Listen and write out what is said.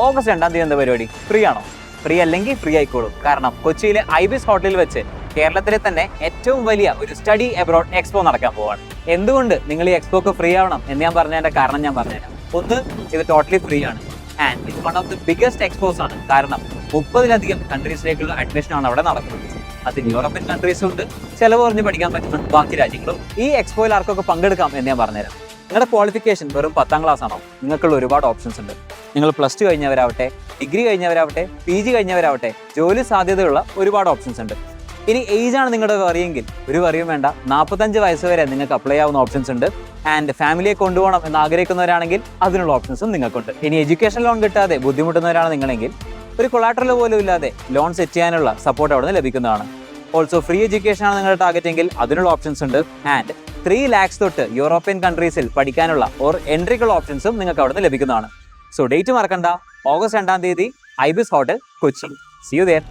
August രണ്ടാം തീയതി എന്താ പരിപാടി? ഫ്രീ ആണോ? ഫ്രീ അല്ലെങ്കിൽ ഫ്രീ ആയിക്കോളൂ. കാരണം കൊച്ചിയിലെ ഐബിസ് ഹോട്ടലിൽ വെച്ച് കേരളത്തിലെ തന്നെ ഏറ്റവും വലിയ ഒരു സ്റ്റഡി എബ്രോഡ് എക്സ്പോ നടക്കാൻ പോവാണ്. എന്തുകൊണ്ട് നിങ്ങൾ ഈ എക്സ്പോക്ക് ഫ്രീ ആവണം എന്ന് ഞാൻ പറഞ്ഞതിന്റെ കാരണം ഞാൻ പറഞ്ഞുതരാം. ഒന്ന് ഇത് ടോട്ടലി ഫ്രീ ആണ്. ആൻഡ് ഇത് one of the biggest expose ആണ്. കാരണം മുപ്പതിലധികം കൺട്രീസിലേക്കുള്ള അഡ്മിഷൻ ആണ് അവിടെ നടക്കുന്നത്. അതിൽ യൂറോപ്യൻ കൺട്രീസും ഉണ്ട്. ചിലവ് കുറഞ്ഞ് പഠിക്കാൻ പറ്റുന്ന ബാക്കി രാജ്യങ്ങളും. ഈ എക്സ്പോയിൽ ആർക്കൊക്കെ പങ്കെടുക്കാം എന്ന് ഞാൻ പറഞ്ഞുതരാം. നിങ്ങളുടെ ക്വാളിഫിക്കേഷൻ വെറും പത്താം ക്ലാസ് ആണോ? നിങ്ങൾക്കുള്ള ഒരുപാട് ഓപ്ഷൻസ് ഉണ്ട്. നിങ്ങൾ പ്ലസ് ടു കഴിഞ്ഞവരാവട്ടെ ഡിഗ്രി കഴിഞ്ഞവരാവട്ടെ പി ജി കഴിഞ്ഞവരാവട്ടെ ജോലി സാധ്യതയുള്ള ഒരുപാട് ഓപ്ഷൻസ് ഉണ്ട്. ഇനി ഏജ് ആണ് നിങ്ങളുടെ വറിയെങ്കിൽ ഒരു വറിയും വേണ്ട. നാൽപ്പത്തഞ്ച് വയസ്സ് വരെ നിങ്ങൾക്ക് അപ്ലൈ ആവുന്ന ഓപ്ഷൻസ് ഉണ്ട്. ആൻഡ് ഫാമിലിയെ കൊണ്ടുപോകണം എന്ന് ആഗ്രഹിക്കുന്നവരാണെങ്കിൽ അതിനുള്ള ഓപ്ഷൻസും നിങ്ങൾക്കുണ്ട്. ഇനി എഡ്യൂക്കേഷൻ ലോൺ കിട്ടാതെ ബുദ്ധിമുട്ടുന്നവരാണ് നിങ്ങളെങ്കിൽ ഒരു കൊളാട്രൽ പോലും ഇല്ലാതെ ലോൺ സെറ്റ് ചെയ്യാനുള്ള സപ്പോർട്ട് അവിടെ നിന്ന് ലഭിക്കുന്നതാണ്. ഓൾസോ ഫ്രീ എഡ്യൂക്കേഷൻ ആണ് നിങ്ങളുടെ ടാർഗറ്റ് എങ്കിൽ അതിനുള്ള ഓപ്ഷൻസ് ഉണ്ട്. ആൻഡ് ത്രീ ലാക്സ് തൊട്ട് യൂറോപ്യൻ കൺട്രീസിൽ പഠിക്കാനുള്ള ഓർ എൻട്രിക്കുള്ള ഓപ്ഷൻസും നിങ്ങൾക്ക് അവിടെ നിന്ന് ലഭിക്കുന്നതാണ്. സോ ഡേറ്റ് മറക്കണ്ട. ഓഗസ്റ്റ് രണ്ടാം തീയതി Ibis hotel Kochi. See you there